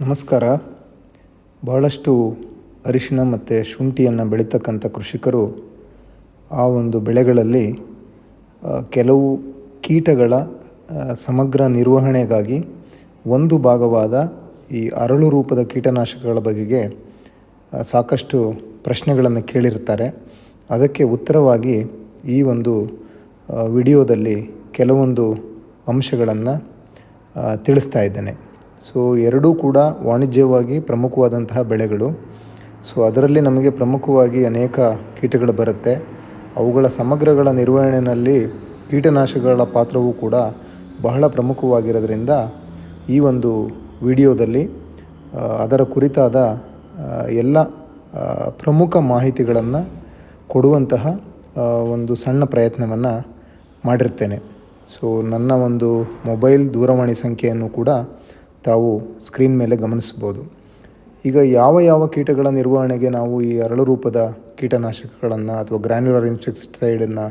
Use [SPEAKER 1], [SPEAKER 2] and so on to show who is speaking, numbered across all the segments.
[SPEAKER 1] ನಮಸ್ಕಾರ. ಬಹಳಷ್ಟು ಅರಿಶಿನ ಮತ್ತು ಶುಂಠಿಯನ್ನು ಬೆಳೀತಕ್ಕಂಥ ಕೃಷಿಕರು ಆ ಒಂದು ಬೆಳೆಗಳಲ್ಲಿ ಕೆಲವು ಕೀಟಗಳ ಸಮಗ್ರ ನಿರ್ವಹಣೆಗಾಗಿ ಒಂದು ಭಾಗವಾದ ಈ ಅರಳು ರೂಪದ ಕೀಟನಾಶಕಗಳ ಬಗೆಗೆ ಸಾಕಷ್ಟು ಪ್ರಶ್ನೆಗಳನ್ನು ಕೇಳಿರ್ತಾರೆ ಅದಕ್ಕೆ ಉತ್ತರವಾಗಿ ಈ ಒಂದು ವಿಡಿಯೋದಲ್ಲಿ ಕೆಲವೊಂದು ಅಂಶಗಳನ್ನು ತಿಳಿಸ್ತಾ ಇದ್ದೇನೆ. ಸೊ ಎರಡೂ ಕೂಡ ವಾಣಿಜ್ಯವಾಗಿ ಪ್ರಮುಖವಾದಂತಹ ಬೆಳೆಗಳು. ಸೊ ಅದರಲ್ಲಿ ನಮಗೆ ಪ್ರಮುಖವಾಗಿ ಅನೇಕ ಕೀಟಗಳು ಬರುತ್ತೆ. ಅವುಗಳ ಸಮಗ್ರಗಳ ನಿರ್ವಹಣೆಯಲ್ಲಿ ಕೀಟನಾಶಕಗಳ ಪಾತ್ರವೂ ಕೂಡ ಬಹಳ ಪ್ರಮುಖವಾಗಿರೋದ್ರಿಂದ ಈ ಒಂದು ವಿಡಿಯೋದಲ್ಲಿ ಅದರ ಕುರಿತಾದ ಎಲ್ಲ ಪ್ರಮುಖ ಮಾಹಿತಿಗಳನ್ನು ಕೊಡುವಂತಹ ಒಂದು ಸಣ್ಣ ಪ್ರಯತ್ನವನ್ನು ಮಾಡಿರ್ತೇನೆ. ಸೊ ನನ್ನ ಒಂದು ಮೊಬೈಲ್ ದೂರವಾಣಿ ಸಂಖ್ಯೆಯನ್ನು ಕೂಡ ತಾವು ಸ್ಕ್ರೀನ್ ಮೇಲೆ ಗಮನಿಸ್ಬೋದು ಈಗ ಯಾವ ಯಾವ ಕೀಟಗಳ ನಿರ್ವಹಣೆಗೆ ನಾವು ಈ ಅರಳು ರೂಪದ ಕೀಟನಾಶಕಗಳನ್ನು ಅಥವಾ ಗ್ರ್ಯಾನ್ಯುಲರ್ ಇನ್ಸೆಕ್ಟಿಸೈಡನ್ನು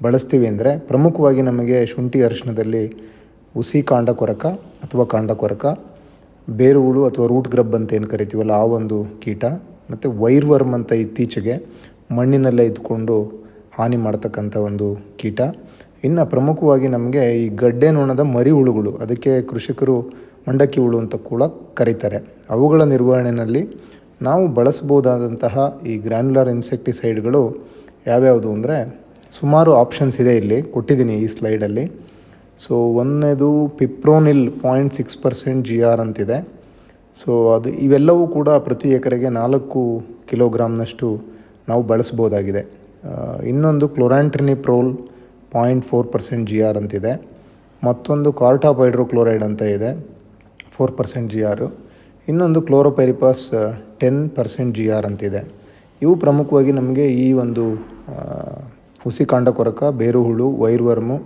[SPEAKER 1] ಬಳಸ್ತೀವಿ ಅಂದರೆ ಪ್ರಮುಖವಾಗಿ ನಮಗೆ ಶುಂಠಿ ಅರಿಶಿಣದಲ್ಲಿ ಹುಸಿ ಕಾಂಡ ಕೊರಕ ಅಥವಾ ಕಾಂಡ ಕೊರಕ ಬೇರುಹುಳು ಅಥವಾ ರೂಟ್ ಗ್ರಬ್ ಅಂತ ಏನು ಕರಿತೀವಲ್ಲ ಆ ಒಂದು ಕೀಟ, ಮತ್ತು ವೈರ್ವರ್ಮ್ ಅಂತ ಇತ್ತೀಚೆಗೆ ಮಣ್ಣಿನಲ್ಲೇ ಇದ್ಕೊಂಡು ಹಾನಿ ಮಾಡ್ತಕ್ಕಂಥ ಒಂದು ಕೀಟ. ಇನ್ನು ಪ್ರಮುಖವಾಗಿ ನಮಗೆ ಈ ಗಡ್ಡೆ ನೋಣದ ಮರಿ ಹುಳುಗಳು, ಅದಕ್ಕೆ ಕೃಷಿಕರು ಮಂಡಕ್ಕಿ ಹುಳು ಅಂತ ಕೂಡ ಕರೀತಾರೆ. ಅವುಗಳ ನಿರ್ವಹಣೆಯಲ್ಲಿ ನಾವು ಬಳಸ್ಬೋದಾದಂತಹ ಈ ಗ್ರ್ಯಾನ್ಯುಲರ್ ಇನ್ಸೆಕ್ಟಿಸೈಡ್ಗಳು ಯಾವ್ಯಾವುದು ಅಂದರೆ ಸುಮಾರು ಆಪ್ಷನ್ಸ್ ಇದೆ ಇಲ್ಲಿ, ಕೊಟ್ಟಿದ್ದೀನಿ ಈ ಸ್ಲೈಡಲ್ಲಿ. ಸೊ ಒಂದನೇದು fipronil point six percent G R ಅಂತಿದೆ. ಸೊ, ಅದು ಇವೆಲ್ಲವೂ ಕೂಡ ಪ್ರತಿ ಎಕರೆಗೆ ನಾಲ್ಕು ಕಿಲೋಗ್ರಾಮ್ನಷ್ಟು ನಾವು ಬಳಸ್ಬೋದಾಗಿದೆ ಇನ್ನೊಂದು chlorantraniliprole point four percent G R ಅಂತಿದೆ. ಮತ್ತೊಂದು ಕಾರ್ಟಾಪ್ ಹೈಡ್ರೋಕ್ಲೋರೈಡ್ ಅಂತ ಇದೆ. ಫೋರ್ ಪರ್ಸೆಂಟ್ ಜಿ ಆರು ಇನ್ನೊಂದು chlorpyrifos ten percent G R ಅಂತಿದೆ. ಇವು ಪ್ರಮುಖವಾಗಿ ನಮಗೆ ಈ ಒಂದು ಹುಸಿ ಕಾಂಡ ಕೊರಕ ಬೇರು ಹುಳು ವೈರ್ವರ್ಮು,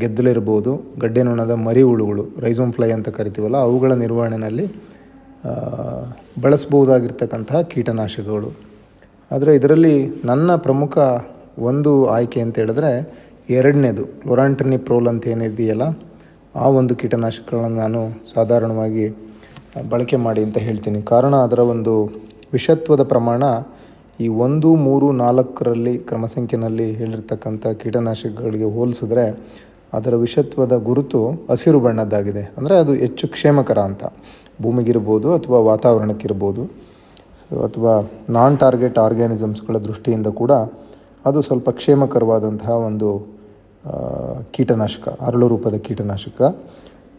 [SPEAKER 1] ಗೆದ್ದಲಿರ್ಬೋದು ಗಡ್ಡೆ ನೊಣದ ಮರಿ ಹುಳುಗಳು ರೈಸೋಮ್ ಫ್ಲೈ ಅಂತ ಕರಿತೀವಲ್ಲ, ಅವುಗಳ ನಿರ್ವಹಣೆಯಲ್ಲಿ ಬಳಸ್ಬೋದಾಗಿರ್ತಕ್ಕಂತಹ ಕೀಟನಾಶಕಗಳು. ಆದರೆ ಇದರಲ್ಲಿ ನನ್ನ ಪ್ರಮುಖ ಒಂದು ಆಯ್ಕೆ ಅಂತ ಹೇಳಿದ್ರೆ ಎರಡನೇದು ಪ್ರೋಲ್ ಅಂತ ಏನಿದೆಯಲ್ಲ ಆ ಒಂದು ಕೀಟನಾಶಕಗಳನ್ನು ನಾನು ಸಾಧಾರಣವಾಗಿ ಬಳಕೆ ಮಾಡಿ ಅಂತ ಹೇಳ್ತೀನಿ. ಕಾರಣ ಅದರ ಒಂದು ವಿಷತ್ವದ ಪ್ರಮಾಣ ಈ ಒಂದು, ಮೂರು, ನಾಲ್ಕರಲ್ಲಿ ಕ್ರಮ ಸಂಖ್ಯೆಯಲ್ಲಿ ಹೇಳಿರ್ತಕ್ಕಂಥ ಕೀಟನಾಶಕಗಳಿಗೆ ಹೋಲಿಸಿದ್ರೆ ಅದರ ವಿಷತ್ವದ ಗುರುತು ಹಸಿರು ಬಣ್ಣದ್ದಾಗಿದೆ. ಅಂದರೆ ಅದು ಹೆಚ್ಚು ಕ್ಷೇಮಕರ ಅಂತ. ಭೂಮಿಗಿರ್ಬೋದು ಅಥವಾ ವಾತಾವರಣಕ್ಕಿರ್ಬೋದು ಸೊ ಅಥವಾ ನಾನ್ ಟಾರ್ಗೆಟ್ ಆರ್ಗ್ಯಾನಿಸಮ್ಸ್ಗಳ ದೃಷ್ಟಿಯಿಂದ ಕೂಡ ಅದು ಸ್ವಲ್ಪ ಕ್ಷೇಮಕರವಾದಂತಹ ಒಂದು ಕೀಟನಾಶಕ, ಅರಳು ರೂಪದ ಕೀಟನಾಶಕ.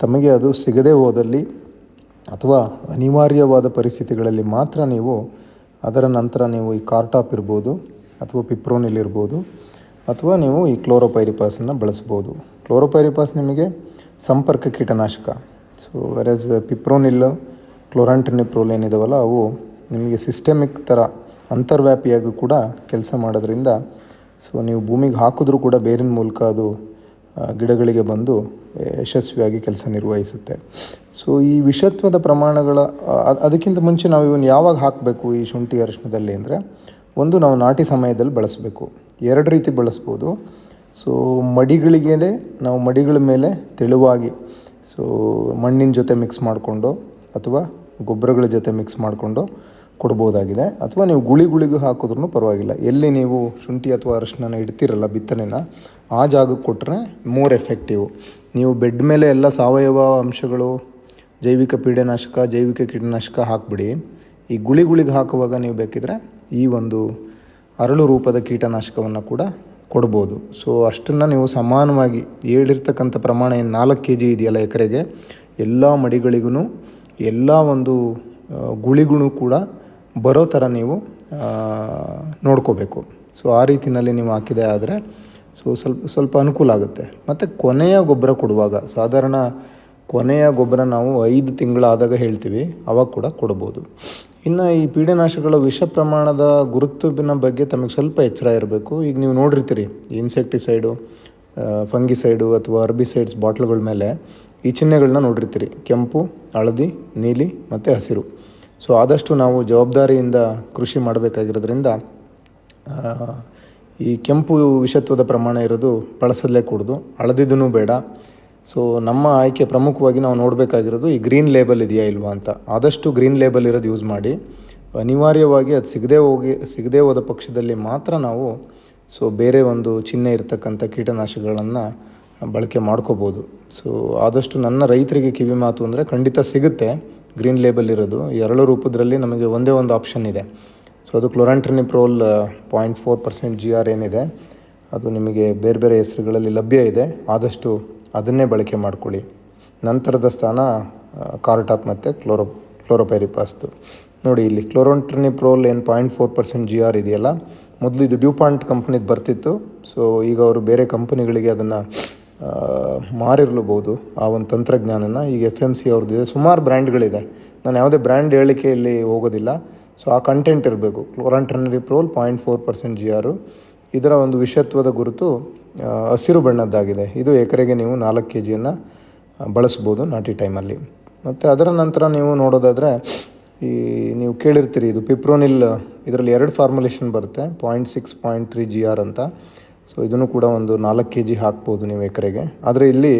[SPEAKER 1] ತಮಗೆ ಅದು ಸಿಗದೇ ಹೋದಲ್ಲಿ ಅಥವಾ ಅನಿವಾರ್ಯವಾದ ಪರಿಸ್ಥಿತಿಗಳಲ್ಲಿ ಮಾತ್ರ ನೀವು ಅದರ ನಂತರ ನೀವು ಈ ಕಾರ್ಟಾಪ್ ಇರ್ಬೋದು ಅಥವಾ ಪಿಪ್ರೋನಿಲ್ ಇರ್ಬೋದು ಅಥವಾ ನೀವು ಈ ಕ್ಲೋರೋಪೈರಿಪಾಸನ್ನು ಬಳಸ್ಬೋದು. ಕ್ಲೋರೋಪೈರಿಪಾಸ್ ನಿಮಗೆ ಸಂಪರ್ಕ ಕೀಟನಾಶಕ. ಸೊ ವೆರಸ್ ಪಿಪ್ರೋನಿಲ್ ಕ್ಲೋರಾಂಟನಿಪ್ರೋಲ್ ಏನಿದಾವಲ್ಲ ಅವು ನಿಮಗೆ ಸಿಸ್ಟಮಿಕ್ ಥರ ಅಂತರ್ವ್ಯಾಪಿಯಾಗೂ ಕೂಡ ಕೆಲಸ ಮಾಡೋದ್ರಿಂದ ಸೊ ನೀವು ಭೂಮಿಗೆ ಹಾಕಿದ್ರೂ ಕೂಡ ಬೇರಿನ ಮೂಲಕ ಅದು ಗಿಡಗಳಿಗೆ ಬಂದು ಯಶಸ್ವಿಯಾಗಿ ಕೆಲಸ ನಿರ್ವಹಿಸುತ್ತೆ. ಸೊ ಈ ವಿಷತ್ವದ ಪ್ರಮಾಣಗಳ ಅದಕ್ಕಿಂತ ಮುಂಚೆ ನಾವು ಇವನ್ನ ಯಾವಾಗ ಹಾಕಬೇಕು ಈ ಶುಂಠಿ ಅರಿಶಿಣದಲ್ಲಿ ಅಂದರೆ, ಒಂದು ನಾವು ನಾಟಿ ಸಮಯದಲ್ಲಿ ಬಳಸಬೇಕು. ಎರಡು ರೀತಿ ಬಳಸ್ಬೋದು. ಸೊ ಮಡಿಗಳಿಗೆ ನಾವು ಮಡಿಗಳ ಮೇಲೆ ತೆಳುವಾಗಿ ಸೊ ಮಣ್ಣಿನ ಜೊತೆ ಮಿಕ್ಸ್ ಮಾಡಿಕೊಂಡು ಅಥವಾ ಗೊಬ್ಬರಗಳ ಜೊತೆ ಮಿಕ್ಸ್ ಮಾಡಿಕೊಂಡು ಕೊಡ್ಬೋದಾಗಿದೆ. ಅಥವಾ ನೀವು ಗುಳಿ ಗುಳಿಗೂ ಹಾಕಿದ್ರೂ ಪರವಾಗಿಲ್ಲ. ಎಲ್ಲಿ ನೀವು ಶುಂಠಿ ಅಥವಾ ಅರಶಿನ ಇಡ್ತೀರಲ್ಲ ಬಿತ್ತನೆನ, ಆ ಜಾಗಕ್ಕೆ ಕೊಟ್ಟರೆ ಮೋರ್ ಎಫೆಕ್ಟಿವ್ ನೀವು ಬೆಡ್ ಮೇಲೆ ಎಲ್ಲ ಸಾವಯವ ಅಂಶಗಳು, ಜೈವಿಕ ಪೀಡನಾಶಕ, ಜೈವಿಕ ಕೀಟನಾಶಕ ಹಾಕಿಬಿಡಿ. ಈ ಗುಳಿ ಗುಳಿಗೆ ಹಾಕುವಾಗ ನೀವು ಬೇಕಿದ್ರೆ ಈ ಒಂದು ಅರಳು ರೂಪದ ಕೀಟನಾಶಕವನ್ನು ಕೂಡ ಕೊಡ್ಬೋದು. ಸೊ ಅಷ್ಟನ್ನು ನೀವು ಸಮಾನವಾಗಿ ಹೇಳಿರ್ತಕ್ಕಂಥ ಪ್ರಮಾಣ ಏನು ನಾಲ್ಕು ಕೆ ಜಿ ಇದೆಯಲ್ಲ ಎಕರೆಗೆ, ಎಲ್ಲ ಮಡಿಗಳಿಗೂ ಎಲ್ಲ ಒಂದು ಗುಳಿಗೂ ಕೂಡ ಬರೋ ಥರ ನೀವು ನೋಡ್ಕೋಬೇಕು. ಸೊ, ಆ ರೀತಿಯಲ್ಲಿ ನೀವು ಹಾಕಿದೆ ಆದರೆ, ಸೊ, ಸ್ವಲ್ಪ ಸ್ವಲ್ಪ ಅನುಕೂಲ ಆಗುತ್ತೆ. ಮತ್ತು ಕೊನೆಯ ಗೊಬ್ಬರ ಕೊಡುವಾಗ, ಸಾಧಾರಣ ಕೊನೆಯ ಗೊಬ್ಬರ ನಾವು ಐದು ತಿಂಗಳಾದಾಗ ಹೇಳ್ತೀವಿ, ಅವಾಗ ಕೂಡ ಕೊಡ್ಬೋದು. ಇನ್ನು ಈ ಪೀಡನಾಶಕಗಳ ವಿಷ ಪ್ರಮಾಣದ ಗುರುತ್ವಿನ ಬಗ್ಗೆ ತಮಗೆ ಸ್ವಲ್ಪ ಎಚ್ಚರ ಇರಬೇಕು. ಈಗ ನೀವು ನೋಡಿರ್ತೀರಿ, ಇನ್ಸೆಕ್ಟಿಸೈಡು ಫಂಗಿಸೈಡು ಅಥವಾ ಅರ್ಬಿಸೈಡ್ಸ್ ಬಾಟ್ಲ್ಗಳ ಮೇಲೆ ಈ ಚಿಹ್ನೆಗಳನ್ನ ನೋಡಿರ್ತೀರಿ. ಕೆಂಪು, ಹಳದಿ, ನೀಲಿ ಮತ್ತು ಹಸಿರು. ಸೊ ಆದಷ್ಟು ನಾವು ಜವಾಬ್ದಾರಿಯಿಂದ ಕೃಷಿ ಮಾಡಬೇಕಾಗಿರೋದ್ರಿಂದ ಈ ಕೆಂಪು ವಿಷತ್ವದ ಪ್ರಮಾಣ ಇರೋದು ಬಳಸಲೇ ಕೂಡದು ಹಳದಿದ್ದೂ ಬೇಡ. ಸೊ ನಮ್ಮ ಆಯ್ಕೆ ಪ್ರಮುಖವಾಗಿ ನಾವು ನೋಡಬೇಕಾಗಿರೋದು ಈ ಗ್ರೀನ್ ಲೇಬಲ್ ಇದೆಯಾ ಇಲ್ವಾ ಅಂತ. ಆದಷ್ಟು ಗ್ರೀನ್ ಲೇಬಲ್ ಇರೋದು ಯೂಸ್ ಮಾಡಿ. ಅನಿವಾರ್ಯವಾಗಿ ಅದು ಸಿಗದೇ ಹೋಗಿ, ಸಿಗದೇ ಹೋದ ಪಕ್ಷದಲ್ಲಿ ಮಾತ್ರ ನಾವು, ಸೊ ಬೇರೆ ಒಂದು ಚಿಹ್ನೆ ಇರತಕ್ಕಂಥ ಕೀಟನಾಶಕಗಳನ್ನು ಬಳಕೆ ಮಾಡ್ಕೋಬೋದು. ಸೊ ಆದಷ್ಟು ನನ್ನ ರೈತರಿಗೆ ಕಿವಿ ಮಾತು ಅಂದರೆ ಖಂಡಿತ ಸಿಗುತ್ತೆ. ಗ್ರೀನ್ ಲೇಬಲ್ ಇರೋದು. ಎರಡು ರೂಪದಲ್ಲಿ ನಮಗೆ ಒಂದೇ ಒಂದು ಆಪ್ಷನ್ ಇದೆ. ಸೊ ಅದು chlorantraniliprole point four percent G R ಏನಿದೆ, ಅದು ನಿಮಗೆ ಬೇರೆ ಬೇರೆ ಹೆಸರುಗಳಲ್ಲಿ ಲಭ್ಯ ಇದೆ. ಆದಷ್ಟು ಅದನ್ನೇ ಬಳಕೆ ಮಾಡ್ಕೊಳ್ಳಿ. ನಂತರದ ಸ್ಥಾನ ಕಾರ್ಟಾಪ್ ಮತ್ತು ಕ್ಲೋರೋ, ಕ್ಲೋರೋಪೈರಿಪಾಸ್ದು. ನೋಡಿ, ಇಲ್ಲಿ ಕ್ಲೋರೋಂಟ್ರಿನಿಪ್ರೋಲ್ ಏನು point four percent G R ಇದೆಯಲ್ಲ, ಮೊದಲು ಇದು ಡ್ಯೂಪಾಂಟ್ ಕಂಪ್ನಿದು ಬರ್ತಿತ್ತು. ಸೊ ಈಗ ಅವರು ಬೇರೆ ಕಂಪನಿಗಳಿಗೆ ಅದನ್ನು ಮಾರಿರಲೂಬೋದು ಆ ಒಂದು ತಂತ್ರಜ್ಞಾನನ. ಈಗ ಎಫ್ ಎಂ ಸಿ ಅವ್ರದ್ದಿದೆ. ಸುಮಾರು ಬ್ರ್ಯಾಂಡ್ಗಳಿದೆ. ನಾನು ಯಾವುದೇ ಬ್ರ್ಯಾಂಡ್ ಹೇಳಿಕೆಯಲ್ಲಿ ಹೋಗೋದಿಲ್ಲ. ಸೊ ಆ ಕಂಟೆಂಟ್ ಇರಬೇಕು. Chlorantraniliprole point four percent G R ಇದರ ಒಂದು ವಿಷತ್ವದ ಗುರುತು ಹಸಿರು ಬಣ್ಣದ್ದಾಗಿದೆ. ಇದು ಎಕರೆಗೆ ನೀವು ನಾಲ್ಕು ಕೆ ಜಿಯನ್ನು ಬಳಸ್ಬೋದು ನಾಟಿ ಟೈಮಲ್ಲಿ. ಮತ್ತು ಅದರ ನಂತರ ನೀವು ನೋಡೋದಾದರೆ, ಈ, ನೀವು ಕೇಳಿರ್ತೀರಿ ಇದು ಪಿಪ್ರೋನಿಲ್ ಇದರಲ್ಲಿ ಎರಡು ಫಾರ್ಮುಲೇಷನ್ ಬರುತ್ತೆ. Point six point three G R ಅಂತ. ಸೊ ಇದನ್ನು ಕೂಡ ಒಂದು ನಾಲ್ಕು ಕೆ ಜಿ ಹಾಕ್ಬೋದು ನೀವು ಎಕರೆಗೆ. ಆದರೆ ಇಲ್ಲಿ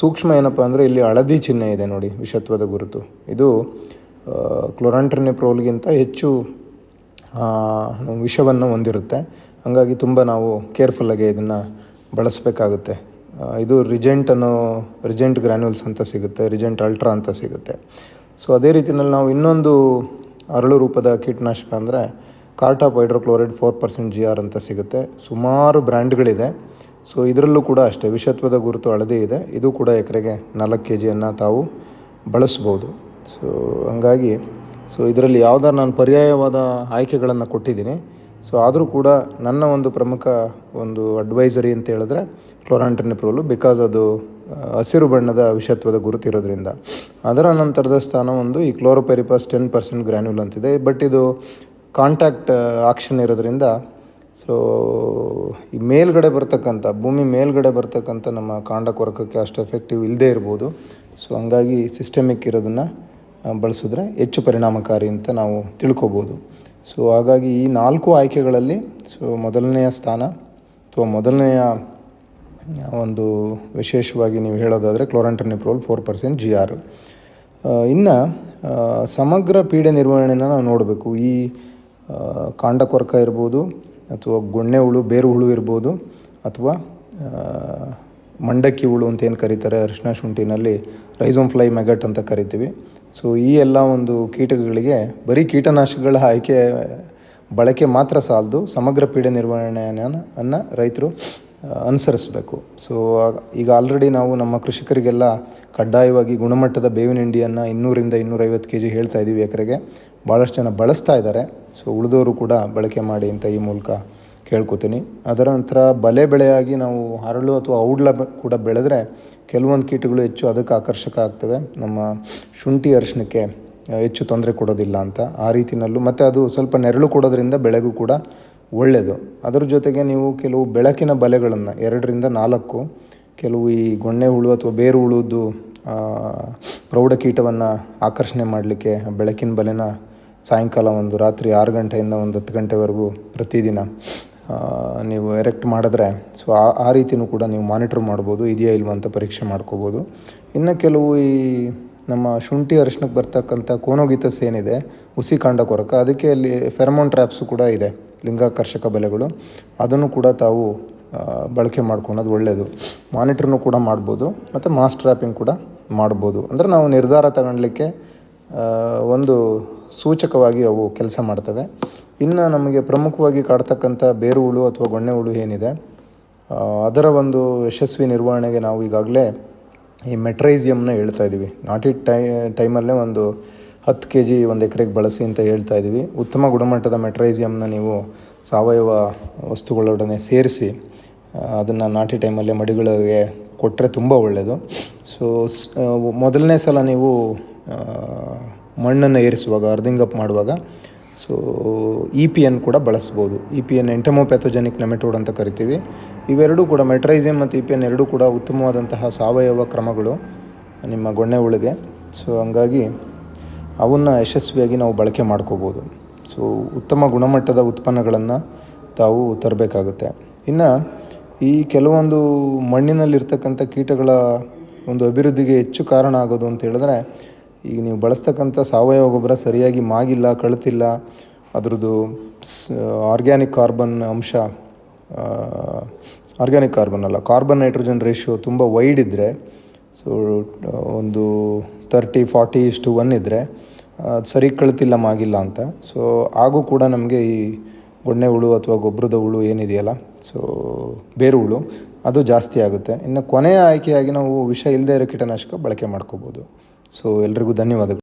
[SPEAKER 1] ಸೂಕ್ಷ್ಮ ಏನಪ್ಪ ಅಂದರೆ ಇಲ್ಲಿ ಹಳದಿ ಚಿಹ್ನೆ ಇದೆ ನೋಡಿ, ವಿಷತ್ವದ ಗುರುತು. ಇದು ಕ್ಲೋರಾಂಟ್ರಿನಿಪ್ರೋಲ್ಗಿಂತ ಹೆಚ್ಚು ವಿಷವನ್ನು ಹೊಂದಿರುತ್ತೆ. ಹಾಗಾಗಿ ತುಂಬ ನಾವು ಕೇರ್ಫುಲ್ಲಾಗಿ ಇದನ್ನು ಬಳಸಬೇಕಾಗುತ್ತೆ. ಇದು ರಿಜೆಂಟ್ ಅನ್ನೋ, ರಿಜೆಂಟ್ ಗ್ರ್ಯಾನ್ಯೂಲ್ಸ್ ಅಂತ ಸಿಗುತ್ತೆ, ರಿಜೆಂಟ್ ಅಲ್ಟ್ರಾ ಅಂತ ಸಿಗುತ್ತೆ. ಸೊ ಅದೇ ರೀತಿಯಲ್ಲಿ ನಾವು ಇನ್ನೊಂದು ಅರಳು ರೂಪದ ಕೀಟನಾಶಕ ಅಂದರೆ cartap hydrochloride four percent G R ಅಂತ ಸಿಗುತ್ತೆ. ಸುಮಾರು ಬ್ರ್ಯಾಂಡ್ಗಳಿದೆ. ಸೊ ಇದರಲ್ಲೂ ಕೂಡ ಅಷ್ಟೇ, ವಿಷತ್ವದ ಗುರುತು ಹಳದಿ ಇದೆ. ಇದು ಕೂಡ ಎಕರೆಗೆ ನಾಲ್ಕು ಕೆ ಜಿಯನ್ನು ತಾವು ಬಳಸ್ಬೋದು. ಸೊ ಹಂಗಾಗಿ, ಸೊ ಇದರಲ್ಲಿ ಯಾವ್ದಾರು ನಾನು ಪರ್ಯಾಯವಾದ ಆಯ್ಕೆಗಳನ್ನು ಕೊಟ್ಟಿದ್ದೀನಿ. ಸೊ ಆದರೂ ಕೂಡ ನನ್ನ ಒಂದು ಪ್ರಮುಖ ಒಂದು ಅಡ್ವೈಸರಿ ಅಂತ ಹೇಳಿದ್ರೆ ಕ್ಲೋರಾಂಟ್ರಿನಿಪ್ರೋಲು, ಬಿಕಾಸ್ ಅದು ಹಸಿರು ಬಣ್ಣದ ವಿಷತ್ವದ ಗುರುತಿರೋದ್ರಿಂದ ಅದರ ನಂತರದ ಸ್ಥಾನ ಒಂದು ಈ ಕ್ಲೋರೋಪೆರಿಪಾಸ್ ಟೆನ್ ಪರ್ಸೆಂಟ್ ಗ್ರ್ಯಾನ್ಯೂಲ್ ಅಂತಿದೆ. ಬಟ್ ಇದು ಕಾಂಟ್ಯಾಕ್ಟ್ ಆಕ್ಷನ್ ಇರೋದ್ರಿಂದ ಸೊ ಈ ಮೇಲ್ಗಡೆ ಬರ್ತಕ್ಕಂಥ, ಭೂಮಿ ಮೇಲ್ಗಡೆ ಬರ್ತಕ್ಕಂಥ ನಮ್ಮ ಕಾಂಡ ಕೊರಕಕ್ಕೆ ಅಷ್ಟು ಎಫೆಕ್ಟಿವ್ ಇಲ್ಲದೇ ಇರ್ಬೋದು. ಸೊ ಹಂಗಾಗಿ ಸಿಸ್ಟಮಿಕ್ ಇರೋದನ್ನು ಬಳಸಿದ್ರೆ ಹೆಚ್ಚು ಪರಿಣಾಮಕಾರಿ ಅಂತ ನಾವು ತಿಳ್ಕೊಬೋದು. ಸೊ ಹಾಗಾಗಿ ಈ ನಾಲ್ಕು ಆಯ್ಕೆಗಳಲ್ಲಿ ಸೊ ಮೊದಲನೆಯ ಸ್ಥಾನ, ಅಥವಾ ಮೊದಲನೆಯ ಒಂದು ವಿಶೇಷವಾಗಿ ನೀವು ಹೇಳೋದಾದರೆ chlorantraniliprole four percent G R ಇನ್ನು ಸಮಗ್ರ ಪೀಡೆ ನಿರ್ವಹಣೆನ ನಾವು ನೋಡಬೇಕು. ಈ ಆ, ಕಾಂಡ ಕೊರಕ ಇರ್ಬೋದು ಅಥವಾ ಗೊಣ್ಣೆ ಹುಳು ಬೇರು ಹುಳು ಇರ್ಬೋದು ಅಥವಾ ಮಂಡಕ್ಕಿ ಹುಳು ಅಂತ ಏನು ಕರೀತಾರೆ ಅರಿಶಿನ ಶುಂಠಿನಲ್ಲಿ ರೈಸೋಮ್ ಫ್ಲೈ ಮೆಗಟ್ ಅಂತ ಕರಿತೀವಿ. ಸೊ ಈ ಎಲ್ಲ ಒಂದು ಕೀಟಗಳಿಗೆ ಬರೀ ಕೀಟನಾಶಕಗಳ ಆಯ್ಕೆ ಬಳಕೆ ಮಾತ್ರ ಸಾಲದು. ಸಮಗ್ರ ಪೀಡೆ ನಿರ್ವಹಣೆಯನ್ನು ರೈತರು ಅನುಸರಿಸಬೇಕು. ಸೊ ಈಗ ಆಲ್ರೆಡಿ ನಾವು ನಮ್ಮ ಕೃಷಿಕರಿಗೆಲ್ಲ ಕಡ್ಡಾಯವಾಗಿ ಗುಣಮಟ್ಟದ ಬೇವಿನ ಹಿಂಡಿಯನ್ನು ಇನ್ನೂರಿಂದ ಇನ್ನೂರೈವತ್ತು ಕೆ ಜಿ ಹೇಳ್ತಾ ಇದ್ದೀವಿ ಎಕರೆಗೆ. ಭಾಳಷ್ಟು ಜನ ಬಳಸ್ತಾ ಇದ್ದಾರೆ. ಸೊ ಉಳಿದವರು ಕೂಡ ಬಳಕೆ ಮಾಡಿ ಅಂತ ಈ ಮೂಲಕ ಕೇಳ್ಕೊತೀನಿ. ಅದರ ನಂತರ ಬಲೆ ಬೆಳೆಯಾಗಿ ನಾವು ಹರಳು ಅಥವಾ ಔಡ್ಲ ಕೂಡ ಬೆಳೆದ್ರೆ ಕೆಲವೊಂದು ಕೀಟಗಳು ಹೆಚ್ಚು ಅದಕ್ಕೆ ಆಕರ್ಷಕ ಆಗ್ತವೆ. ನಮ್ಮ ಶುಂಠಿ ಅರಿಶಿಣಕ್ಕೆ ಹೆಚ್ಚು ತೊಂದರೆ ಕೊಡೋದಿಲ್ಲ ಅಂತ ಆ ರೀತಿಯಲ್ಲೂ ಮತ್ತು ಅದು ಸ್ವಲ್ಪ ನೆರಳು ಕೊಡೋದ್ರಿಂದ ಬೆಳೆಗೂ ಕೂಡ ಒಳ್ಳೆಯದು ಅದರ ಜೊತೆಗೆ ನೀವು ಕೆಲವು ಬೆಳಕಿನ ಬಲೆಗಳನ್ನು ಎರಡರಿಂದ ನಾಲ್ಕು, ಕೆಲವು ಈ ಗೊಣ್ಣೆ ಹುಳು ಅಥವಾ ಬೇರು ಹುಳುದು ಪ್ರೌಢ ಕೀಟವನ್ನು ಆಕರ್ಷಣೆ ಮಾಡಲಿಕ್ಕೆ ಬೆಳಕಿನ ಬಲೆನ ಸಾಯಂಕಾಲ ಒಂದು ರಾತ್ರಿ ಆರು ಗಂಟೆಯಿಂದ ಒಂದು ಹತ್ತು ಗಂಟೆವರೆಗೂ ಪ್ರತಿದಿನ ನೀವು ಎರೆಕ್ಟ್ ಮಾಡಿದ್ರೆ ಸೊ ಆ ಆ ರೀತಿಯೂ ಕೂಡ ನೀವು ಮಾನಿಟ್ರ್ ಮಾಡ್ಬೋದು, ಇದೆಯಾ ಇಲ್ವ ಅಂತ ಪರೀಕ್ಷೆ ಮಾಡ್ಕೋಬೋದು. ಇನ್ನು ಕೆಲವು ಈ ನಮ್ಮ ಶುಂಠಿ ಅರಿಶಿನಕ್ಕೆ ಬರ್ತಕ್ಕಂಥ ಕೋನೋಗೀತಸ್ ಏನಿದೆ ಹುಸಿ ಕಾಂಡ ಕೊರಕ, ಅದಕ್ಕೆ ಅಲ್ಲಿ ಫೆರಮೋನ್ ಟ್ರ್ಯಾಪ್ಸು ಕೂಡ ಇದೆ, ಲಿಂಗಾಕರ್ಷಕ ಬೆಲೆಗಳು. ಅದನ್ನು ಕೂಡ ತಾವು ಬಳಕೆ ಮಾಡ್ಕೊಳೋದು ಒಳ್ಳೆಯದು ಮಾನಿಟ್ರನ್ನು ಕೂಡ ಮಾಡ್ಬೋದು, ಮತ್ತು ಮಾಸ್ ಟ್ರ್ಯಾಪಿಂಗ್ ಕೂಡ ಮಾಡ್ಬೋದು. ಅಂದರೆ ನಾವು ನಿರ್ಧಾರ ತಗೊಳ್ಲಿಕ್ಕೆ ಒಂದು ಸೂಚಕವಾಗಿ ಅವು ಕೆಲಸ ಮಾಡ್ತವೆ. ಇನ್ನು ನಮಗೆ ಪ್ರಮುಖವಾಗಿ ಕಾಡ್ತಕ್ಕಂಥ ಬೇರು ಹುಳು ಅಥವಾ ಗೊಣ್ಣೆ ಹುಳು ಏನಿದೆ ಅದರ ಒಂದು ಯಶಸ್ವಿ ನಿರ್ವಹಣೆಗೆ ನಾವು ಈಗಾಗಲೇ ಈ ಮೆಟ್ರೈಸಿಯಮ್ನ ಹೇಳ್ತಾ ಇದ್ದೀವಿ ನಾಟಿ ಟೈ, ಟೈಮಲ್ಲೇ ಒಂದು ಹತ್ತು ಕೆ ಜಿ ಒಂದು ಎಕರೆಗೆ ಬಳಸಿ ಅಂತ ಹೇಳ್ತಾ ಇದ್ದೀವಿ ಉತ್ತಮ ಗುಣಮಟ್ಟದ ಮೆಟ್ರೈಸಿಯಮ್ನ ನೀವು ಸಾವಯವ ವಸ್ತುಗಳೊಡನೆ ಸೇರಿಸಿ ಅದನ್ನು ನಾಟಿ ಟೈಮಲ್ಲೇ ಮಡಿಗಳಿಗೆ ಕೊಟ್ಟರೆ ತುಂಬ ಒಳ್ಳೆಯದು ಸೊ ಮೊದಲನೇ ಸಲ ನೀವು ಮಣ್ಣನ್ನು ಏರಿಸುವಾಗ ಅರ್ದಿಂಗಪ್ ಮಾಡುವಾಗ ಸೊ ಇ ಪಿ ಎನ್ ಕೂಡ ಬಳಸ್ಬೋದು. E P N entomopathogenic nematode ಅಂತ ಕರಿತೀವಿ. ಇವೆರಡೂ ಕೂಡ ಮೆಟ್ರೈಸಿಯಮ್ ಮತ್ತು ಇ ಪಿ ಎನ್ ಎರಡೂ ಕೂಡ ಉತ್ತಮವಾದಂತಹ ಸಾವಯವ ಕ್ರಮಗಳು ನಿಮ್ಮ ಗೊಣ್ಣೆ ಉಳಿಗೆ ಸೊ ಹಂಗಾಗಿ ಅವನ್ನು ಯಶಸ್ವಿಯಾಗಿ ನಾವು ಬಳಕೆ ಮಾಡ್ಕೋಬೋದು. ಸೊ ಉತ್ತಮ ಗುಣಮಟ್ಟದ ಉತ್ಪನ್ನಗಳನ್ನು ತಾವು ತರಬೇಕಾಗುತ್ತೆ. ಇನ್ನು ಈ ಕೆಲವೊಂದು ಮಣ್ಣಿನಲ್ಲಿರ್ತಕ್ಕಂಥ ಕೀಟಗಳ ಒಂದು ಅಭಿವೃದ್ಧಿಗೆ ಹೆಚ್ಚು ಕಾರಣ ಆಗೋದು ಅಂತ ಹೇಳಿದ್ರೆ ಈಗ ನೀವು ಬಳಸ್ತಕ್ಕಂಥ ಸಾವಯವ ಗೊಬ್ಬರ ಸರಿಯಾಗಿ ಮಾಗಿಲ್ಲ, ಕಳ್ತಿಲ್ಲ, ಅದ್ರದ್ದು ಆರ್ಗ್ಯಾನಿಕ್ ಕಾರ್ಬನ್ ಅಂಶ ಆರ್ಗ್ಯಾನಿಕ್ ಕಾರ್ಬನ್ ಅಲ್ಲ ಕಾರ್ಬನ್ ನೈಟ್ರೋಜನ್ ರೇಷಿಯೋ ತುಂಬ ವೈಡ್ ಇದ್ದರೆ ಸೊ ಒಂದು ತರ್ಟಿ ಫಾರ್ಟಿ ಇಷ್ಟು ಒನ್ ಇದ್ದರೆ ಅದು ಸರಿ ಕಳ್ತಿಲ್ಲ, ಮಾಗಿಲ್ಲ ಅಂತ. ಸೊ ಆಗೂ ಕೂಡ ನಮಗೆ ಈ ಗೊಣ್ಣೆ ಹುಳು ಅಥವಾ ಗೊಬ್ಬರದ ಹುಳು ಏನಿದೆಯಲ್ಲ ಸೊ ಬೇರು ಹುಳು, ಅದು ಜಾಸ್ತಿ ಆಗುತ್ತೆ. ಇನ್ನು ಕೊನೆಯ ಆಯ್ಕೆಯಾಗಿ ನಾವು ವಿಷ ಇಲ್ಲದೇ ಇರೋ ಕೀಟನಾಶಕ ಬಳಕೆ ಮಾಡ್ಕೋಬೋದು. ಸೊ ಎಲ್ರಿಗೂ ಧನ್ಯವಾದಗಳು.